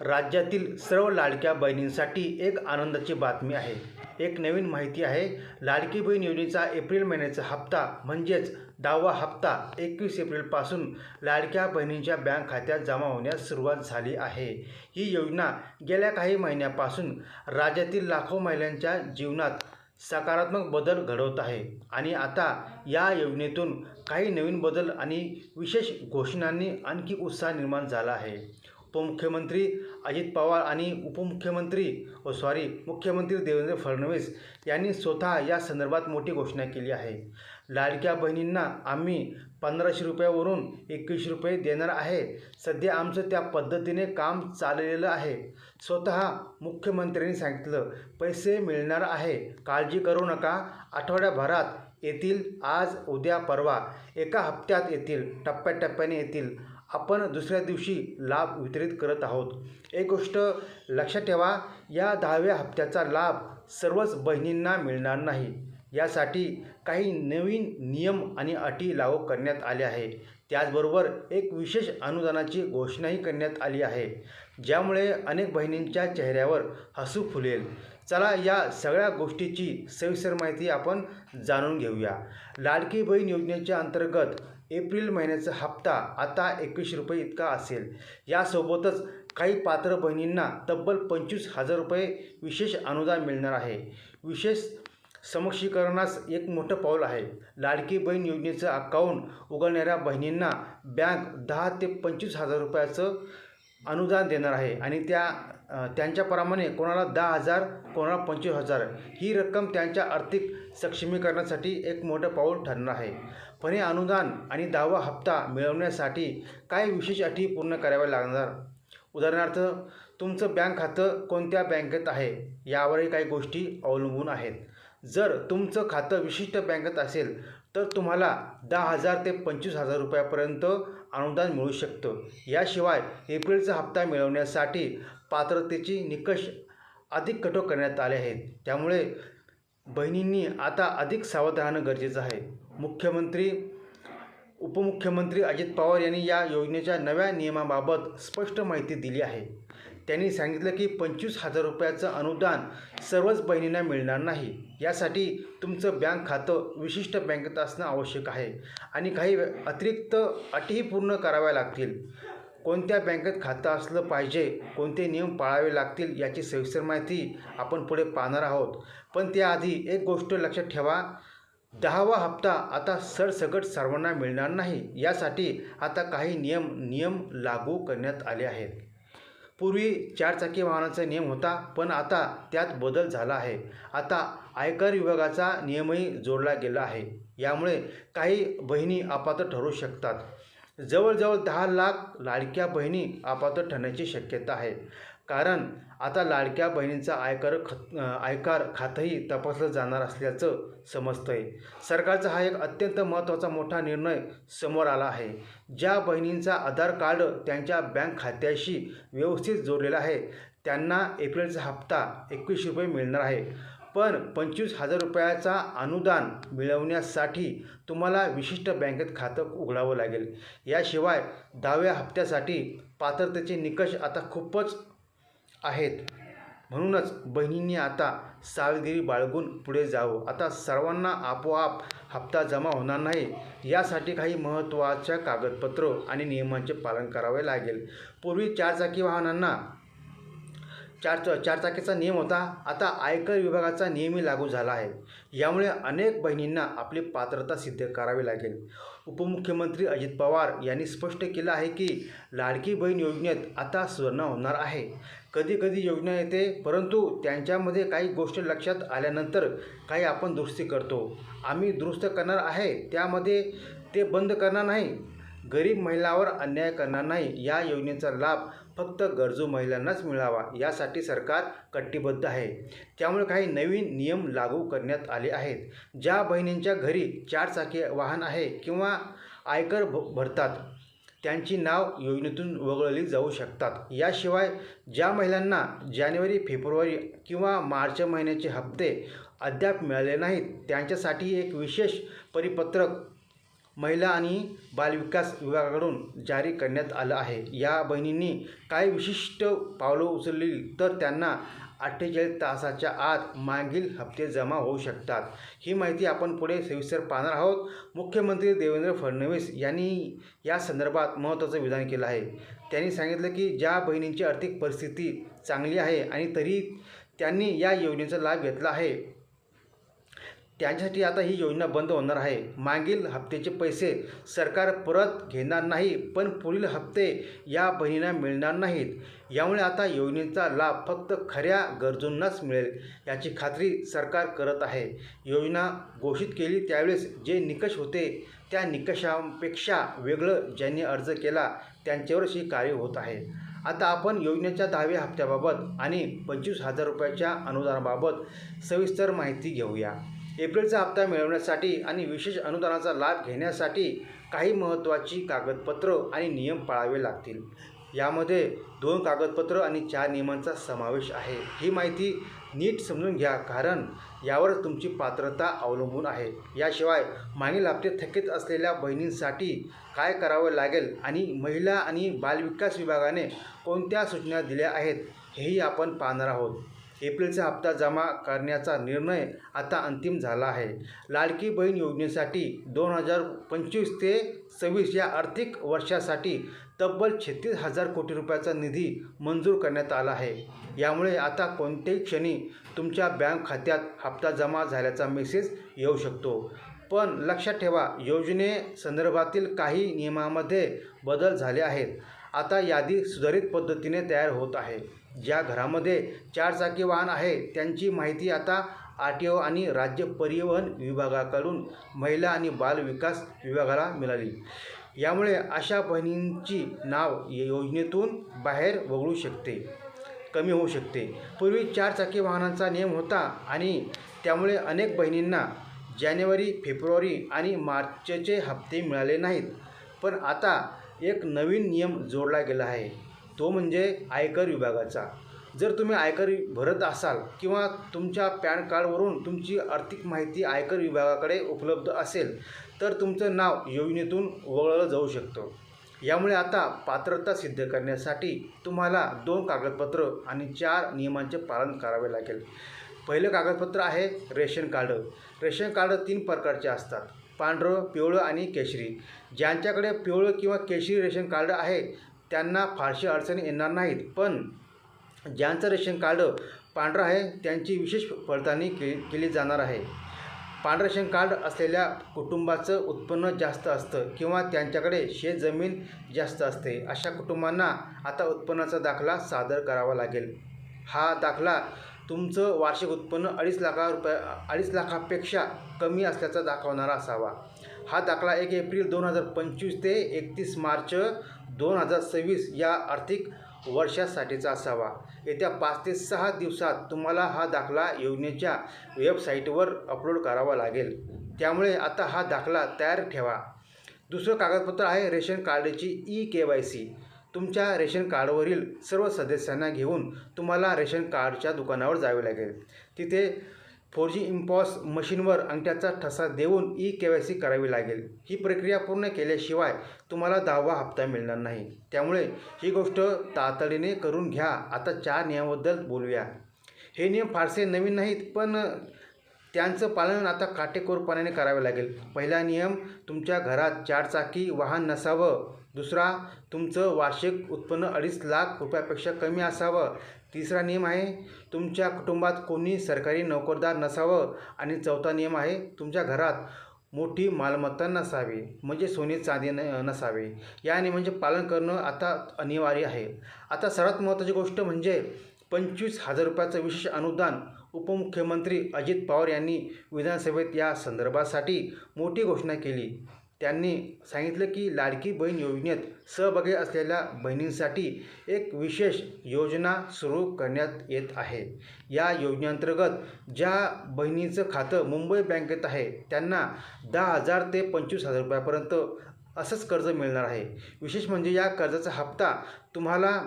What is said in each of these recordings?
राज्यातील सर्व लाडक्या बहिणींसाठी एक आनंदाची बातमी आहे. एक नवीन माहिती आहे लाडकी बहीण योजनेचा एप्रिल महिन्याचा हप्ता म्हणजेच दहावा हप्ता एकवीस एप्रिलपासून लाडक्या बहिणींच्या बँक खात्यात जमा होण्यास सुरुवात झाली आहे. ही योजना गेल्या काही महिन्यापासून राज्यातील लाखो महिलांच्या जीवनात सकारात्मक बदल घडवत आहे आणि आता या योजनेतून काही नवीन बदल आणि विशेष घोषणांनी आणखी उत्साह निर्माण झाला आहे. उपमुख्यमंत्री अजित पवार आणि उपमुख्यमंत्री व सॉरी मुख्यमंत्री देवेंद्र फडणवीस यांनी स्वतः या संदर्भात मोठी घोषणा केली आहे. लाडक्या बहिणींना आम्ही पंधराशे रुपयावरून एकवीसशे रुपये देणार आहे. सध्या आमचं त्या पद्धतीने काम चाललेलं आहे. स्वतः मुख्यमंत्र्यांनी सांगितलं पैसे मिळणार आहे. काळजी करू नका. आठवड्याभरात येतील. आज उद्या परवा. एका हप्त्यात येतील. टप्प्याटप्प्याने येतील. आपण दुसऱ्या दिवशी लाभ वितरित करत आहोत. एक गोष्ट लक्षात ठेवा या दहाव्या हप्त्याचा लाभ सर्वच बहिणींना मिळणार नाही. यासाठी काही नवीन नियम आणि अटी लागू करण्यात आले आहे. त्याचबरोबर एक विशेष अनुदानाची घोषणाही करण्यात आली आहे. ज्यामुळे अनेक बहिणींच्या चेहऱ्यावर हसू फुलेल. चला या सगळ्या गोष्टीची सविस्तर माहिती आपण जाणून घेऊया. लाडकी बहीण योजनेच्या अंतर्गत एप्रिल महिन्याचा हप्ता आता एकवीसशे रुपये इतका असेल. यासोबतच काही पात्र बहिणींना तब्बल पंचवीस हजार रुपये विशेष अनुदान मिळणार आहे. विशेष समक्षीकरणास एक मोठं पाऊल आहे. लाडकी बहीण योजनेचं अकाउंट उघडणाऱ्या बहिणींना बँक दहा ते पंचवीस हजार रुपयाचं अनुदान देणार आहे आणि त्या त्यांच्याप्रमाणे कोणाला दहा हजार कोणाला पंचवीस हजार. ही रक्कम त्यांच्या आर्थिक सक्षमीकरणासाठी एक मोठं पाऊल ठरणार आहे. पण हे अनुदान आणि दहावा हप्ता मिळवण्यासाठी काय विशेष अटी पूर्ण कराव्या लागणार? उदाहरणार्थ तुमचं बँक खातं कोणत्या बँकेत आहे? यावरही काही गोष्टी अवलंबून आहेत. जर तुमचं खातं विशिष्ट बँकेत असेल तर तुम्हाला दहा हजार ते पंचवीस हजार रुपयापर्यंत अनुदान मिळू शकतं. याशिवाय एप्रिलचा हप्ता मिळवण्यासाठी पात्रतेची निकष अधिक कठोर करण्यात आले आहेत. त्यामुळे बहिणींनी आता अधिक सावध राहणं गरजेचं आहे. मुख्यमंत्री उपमुख्यमंत्री अजित पवार यांनी या योजनेच्या नव्या नियमाबाबत स्पष्ट माहिती दिली आहे. त्यांनी सांगितलं की पंचवीस हजार रुपयाचं अनुदान सर्वच बहिणींना मिळणार नाही. यासाठी तुमचं बँक खातं विशिष्ट बँकेत असणं आवश्यक आहे आणि काही अतिरिक्त अटीही पूर्ण कराव्या लागतील. कोणत्या बँकेत खातं असलं पाहिजे कोणते नियम पाळावे लागतील याची सविस्तर माहिती आपण पुढे पाहणार आहोत. पण त्याआधी एक गोष्ट लक्षात ठेवा दहावा हप्ता आता सरसकट सर्वांना मिळणार नाही. यासाठी आता काही नियम नियम लागू करण्यात आले आहेत. पूर्वी चारचाकी वाहनाचा नियम होता पण आता त्यात बदल झाला आहे. आता आयकर विभागाचा नियमही जोडला गेला आहे. यामुळे काही बहिणी अपात्र ठरू शकतात. जवळजवळ दहा लाख लाडक्या बहिणी अपात्र ठरण्याची शक्यता आहे. कारण आता लाडक्या बहिणींचा आयकर खत आयकर खातंही तपासलं जाणार असल्याचं समजतं आहे सरकारचा हा एक अत्यंत महत्त्वाचा मोठा निर्णय समोर आला आहे. ज्या बहिणींचा आधार कार्ड त्यांच्या बँक खात्याशी व्यवस्थित जोडलेला आहे त्यांना एप्रिलचा हप्ता एकवीस रुपये मिळणार आहे. पण पंचवीस हजार रुपयाचा अनुदान मिळवण्यासाठी तुम्हाला विशिष्ट बँकेत खातं उघडावं लागेल. याशिवाय दहाव्या हप्त्यासाठी पात्रतेचे निकष आता खूपच आहेत. म्हणूनच बहिणींनी आता सावधगिरी बाळगून पुढे जावं. आता सर्वांना आपोआप हप्ता जमा होणार नाही यासाठी काही महत्त्वाच्या कागदपत्र आणि नियमांचे पालन करावे लागेल. पूर्वी चारचाकी वाहनांना चार चारचाकीचा नियम होता. आता आयकर विभागाचा नियमही लागू झाला आहे. यामुळे अनेक बहिणींना आपली पात्रता सिद्ध करावी लागेल. उपमुख्यमंत्री अजित पवार यांनी स्पष्ट केलं आहे की लाडकी बहीण योजनेत आता सुवर्ण होणार आहे. कधी कधी योजना येते परंतु त्यांच्यामध्ये काही गोष्टी लक्षात आल्यानंतर काही आपण दुरुस्ती करतो. आम्ही दुरुस्त करणार आहे त्यामध्ये ते बंद करणार नाही. गरीब महिलावर अन्याय करणार नाही. या योजनेचा लाभ फक्त गरजू महिलांनाच मिळावा यासाठी सरकार कटिबद्ध आहे. त्यामुळे काही नवीन नियम लागू करण्यात आले आहेत. ज्या बहिणींच्या घरी चारचाकी वाहन आहे किंवा आयकर भ भरतात त्यांची नाव योजनेतून वगळली जाऊ शकतात. याशिवाय ज्या महिलांना जानेवारी फेब्रुवारी किंवा मार्च महिन्याचे हप्ते अद्याप मिळाले नाहीत त्यांच्यासाठी एक विशेष परिपत्रक महिला आणि बालविकास विभागाकडून जारी करण्यात आलं आहे. या बहिणींनी काही विशिष्ट पावलं उचलली तर त्यांना अठ्ठेचाळीस तासाच्या आत मागील हप्ते जमा होऊ शकतात. ही माहिती आपण पुढे सविस्तर पाहणार आहोत. मुख्यमंत्री देवेंद्र फडणवीस यांनी या संदर्भात महत्त्वाचं विधान केलं आहे. त्यांनी सांगितलं की ज्या बहिणींची आर्थिक परिस्थिती चांगली आहे आणि तरी त्यांनी या योजनेचा लाभ घेतला आहे त्यांच्यासाठी आता ही योजना बंद होणार आहे. मागील हप्त्याचे पैसे सरकार परत घेणार नाही पण पुढील हप्ते या बहिणींना मिळणार नाहीत. यामुळे आता योजनेचा लाभ फक्त खऱ्या गरजूंनाच मिळेल याची खात्री सरकार करत आहे. योजना घोषित केली त्यावेळेस जे निकष होते त्या निकषांपेक्षा वेगळं ज्यांनी अर्ज केला त्यांच्यावरच ही कार्य होत आहे. आता आपण योजनेच्या दहाव्या हप्त्याबाबत आणि पंचवीस हजार रुपयाच्या अनुदानाबाबत सविस्तर माहिती घेऊया. एप्रिलचा हप्ता मिळवण्यासाठी आणि विशेष अनुदानाचा लाभ घेण्यासाठी काही महत्त्वाची कागदपत्र आणि नियम पाळावे लागतील. यामध्ये दोन कागदपत्र आणि चार नियमांचा समावेश आहे. ही माहिती नीट समजून घ्या कारण यावर तुमची पात्रता अवलंबून आहे. याशिवाय मागील हप्ते थकीत असलेल्या बहिणींसाठी काय करावं लागेल आणि महिला आणि बालविकास विभागाने कोणत्या सूचना दिल्या आहेत हेही आपण पाहणार आहोत. एप्रिलचा हप्ता जमा करण्याचा निर्णय आता अंतिम झाला आहे. लाडकी बहीण योजनेसाठी दोन हजार पंचवीस ते सव्वीस या आर्थिक वर्षासाठी तब्बल छत्तीस हजार कोटी रुपयाचा निधी मंजूर करण्यात आला आहे. यामुळे आता कोणत्याही क्षणी तुमच्या बँक खात्यात हप्ता जमा झाल्याचा मेसेज येऊ शकतो. पण लक्षात ठेवा योजनेसंदर्भातील काही नियमामध्ये बदल झाले आहेत. आता यादी सुधारित पद्धतीने तयार होत आहे. ज्या घरामध्ये चारचाकी वाहन आहे त्यांची माहिती आता आर टी ओ आणि राज्य परिवहन विभागाकडून महिला आणि बाल विकास विभागाला मिळाली. यामुळे अशा बहिणींची नाव योजनेतून बाहेर वगळू शकते कमी होऊ शकते. पूर्वी चारचाकी वाहनांचा नियम होता आणि त्यामुळे अनेक बहिणींना जानेवारी फेब्रुवारी आणि मार्चचे हप्ते मिळाले नाहीत. पण आता एक नवीन नियम जोडला गेला आहे. तो म्हणजे आयकर विभागाचा. जर तुम्ही आयकर भरत असाल किंवा तुमच्या पॅन कार्डवरून तुमची आर्थिक माहिती आयकर विभागाकडे उपलब्ध असेल तर तुमचं नाव योजनेतून वगळलं जाऊ शकतं. यामुळे आता पात्रता सिद्ध करण्यासाठी तुम्हाला दोन कागदपत्र आणि चार नियमांचे पालन करावे लागेल. पहिलं कागदपत्र आहे रेशन कार्ड. रेशन कार्ड तीन प्रकारचे असतात. पांढरं पिवळं आणि केशरी. ज्यांच्याकडे पिवळं किंवा केशरी रेशन कार्ड आहे त्यांना फारशी अडचणी येणार नाहीत. पण ज्यांचं रेशन कार्ड पांढरं आहे त्यांची विशेष पडताळणी के केली जाणार आहे. पांढरं रेशन कार्ड असलेल्या कुटुंबाचं उत्पन्न जास्त असतं किंवा त्यांच्याकडे शेतजमीन जास्त असते. अशा कुटुंबांना आता उत्पन्नाचा दाखला सादर करावा लागेल. हा दाखला तुमचं वार्षिक उत्पन्न अडीच लाखा रुपये अडीच लाखापेक्षा कमी असल्याचा दाखवणारा असावा. हा दाखला एक एप्रिल दोन हजार पंचवीस ते एकतीस मार्च दोन हजार सव्वीस या आर्थिक वर्षासाठीचा असावा. येत्या पाच ते सहा दिवसात तुम्हाला हा दाखला योजनेच्या वेबसाईटवर अपलोड करावा लागेल. त्यामुळे आता हा दाखला तयार ठेवा. दुसरं कागदपत्र आहे रेशन कार्डची ई के वाय सी तुमच्या रेशन कार्डवरील सर्व सदस्यांना घेऊन तुम्हाला रेशन कार्डच्या दुकानावर जावे लागेल. तिथे फोर जी इम्पॉस मशीनवर अंगठ्याचा ठसा देऊन ई के वाय सी करावी लागेल. ही प्रक्रिया पूर्ण केल्याशिवाय तुम्हाला दहावा हप्ता मिळणार नाही. त्यामुळे ही गोष्ट तातडीने करून घ्या. आता चार नियमाबद्दल बोलूया. हे नियम फारसे नवीन नाहीत पण त्यांचं पालन आता काटेकोरपणाने करावे लागेल. पहिला नियम तुमच्या घरात चारचाकी वाहन नसावं. दुसरा तुमचं वार्षिक उत्पन्न अडीच लाख रुपयापेक्षा कमी असावं. तिसरा नियम आहे तुमच्या कुटुंबात कोणी सरकारी नोकरदार नसावं आणि चौथा नियम आहे तुमच्या घरात मोठी मालमत्ता नसावी म्हणजे सोने चांदी न नसावे. या नियमांचे म्हणजे पालन करणं आता अनिवार्य आहे. आता सर्वात महत्त्वाची गोष्ट म्हणजे पंचवीस हजार रुपयाचं विशेष अनुदान उपमुख्यमंत्री अजित पवार यांनी विधानसभेत या संदर्भासाठी मोठी घोषणा केली. त्यांनी सांगितलं की लाडकी बहीण योजनेत सहभागी असलेल्या बहिणींसाठी एक विशेष योजना सुरू करण्यात येत आहे. या योजनेअंतर्गत ज्या बहिणीचं खातं मुंबई बँकेत आहे त्यांना दहा हजार ते पंचवीस हजार रुपयापर्यंत असंच कर्ज मिळणार आहे. विशेष म्हणजे या कर्जाचा हप्ता तुम्हाला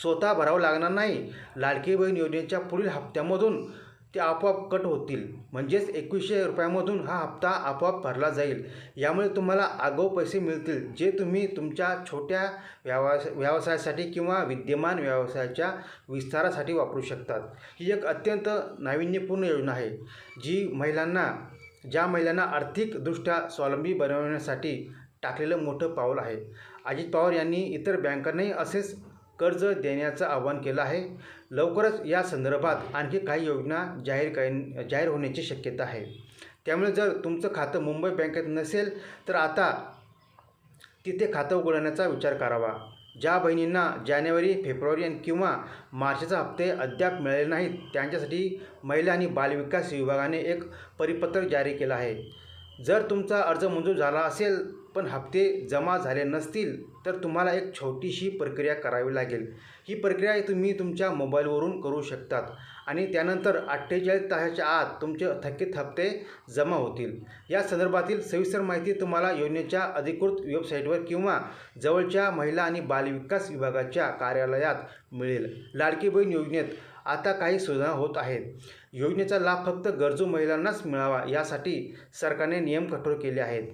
स्वतः भरावा लागणार नाही. लाडकी बहीण योजनेच्या पुढील हप्त्यामधून ते आपोआप कट होतील. म्हणजेच एकवीसशे रुपयामधून हा हप्ता आपोआप भरला जाईल. यामुळे तुम्हाला आगाऊ पैसे मिळतील जे तुम्ही तुमच्या छोट्या व्यवसाय व्यवसायासाठी किंवा विद्यमान व्यवसायाच्या विस्तारासाठी वापरू शकतात. ही एक अत्यंत नाविन्यपूर्ण योजना आहे जी महिलांना ज्या महिलांना आर्थिकदृष्ट्या स्वावलंबी बनवण्यासाठी टाकलेलं मोठं पाऊल आहे. अजित पवार यांनी इतर बँकांनाही असेच कर्ज देण्याचं आवाहन केलं आहे. लवकरच या संदर्भात आणखी काही योजना जाहीर कर जाहीर होण्याची शक्यता आहे. त्यामुळे जर तुमचं खातं मुंबई बँकेत नसेल तर आता तिथे खातं उघडण्याचा विचार करावा. ज्या बहिणींना जानेवारी फेब्रुवारी आणि किंवा मार्चचे हप्ते अद्याप मिळाले नाहीत त्यांच्यासाठी महिला आणि बालविकास विभागाने एक परिपत्रक जारी केलं आहे. जर तुमचा अर्ज मंजूर झाला असेल पण हप्ते जमा झाले नसतील तर तुम्हाला एक छोटीशी प्रक्रिया करावी लागेल. ही प्रक्रिया तुम्ही तुमच्या मोबाईलवरून करू शकतात आणि त्यानंतर अठ्ठेचाळीस तासाच्या आत तुमचे थकीत हप्ते जमा होतील. या संदर्भातील सविस्तर माहिती तुम्हाला योजनेच्या अधिकृत वेबसाईटवर किंवा जवळच्या महिला आणि बालविकास विभागाच्या कार्यालयात मिळेल. लाडकी बहीण योजनेत आता काही सुधारणा होत आहेत. योजनेचा लाभ फक्त गरजू महिलांनाच मिळावा यासाठी सरकारने नियम कठोर केले आहेत.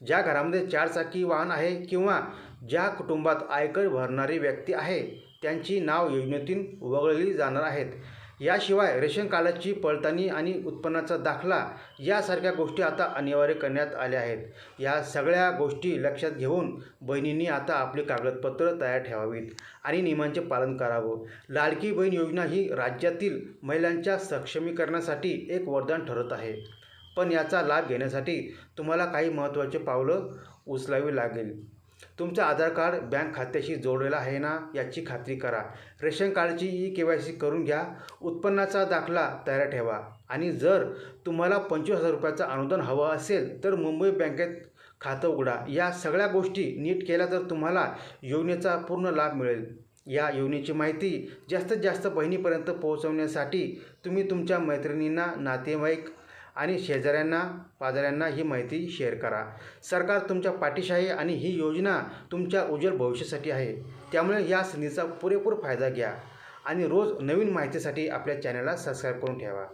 ज्या घरामध्ये चारचाकी वाहन आहे किंवा ज्या कुटुंबात आयकर भरणारी व्यक्ती आहे त्यांची नाव योजनेतून वगळली जाणार आहेत. याशिवाय रेशन कार्डाची पडताळणी आणि उत्पन्नाचा दाखला यासारख्या गोष्टी आता अनिवार्य करण्यात आल्या आहेत. या सगळ्या गोष्टी लक्षात घेऊन बहिणींनी आता आपली कागदपत्र तयार ठेवावीत आणि नियमांचे पालन करावं. लाडकी बहीण योजना ही राज्यातील महिलांच्या सक्षमीकरणासाठी एक वरदान ठरत आहे. पण याचा लाभ घेण्यासाठी तुम्हाला काही महत्त्वाचे पावलं उचलावी लागेल. तुमचं आधार कार्ड बँक खात्याशी जोडलेलं आहे ना याची खात्री करा. रेशन कार्डची ई के वाय सी करून घ्या. उत्पन्नाचा दाखला तयार ठेवा. आणि जर तुम्हाला पंचवीस हजार रुपयाचं अनुदान हवं असेल तर मुंबई बँकेत खातं उघडा. या सगळ्या गोष्टी नीट केल्या तर तुम्हाला योजनेचा पूर्ण लाभ मिळेल. या योजनेची माहिती जास्तीत जास्त बहिणीपर्यंत पोहोचवण्यासाठी तुम्ही तुमच्या मैत्रिणींना नातेवाईक आणि शेजाऱ्यांना पाजाऱ्यांना ही माहिती शेअर करा. सरकार तुमच्या पाठीशी आहे आणि ही योजना तुमच्या उज्ज्वल भविष्यासाठी आहे. त्यामुळे या संधीचा पुरेपूर फायदा घ्या आणि रोज नवीन माहितीसाठी आपल्या चॅनलला सबस्क्राईब करून ठेवा.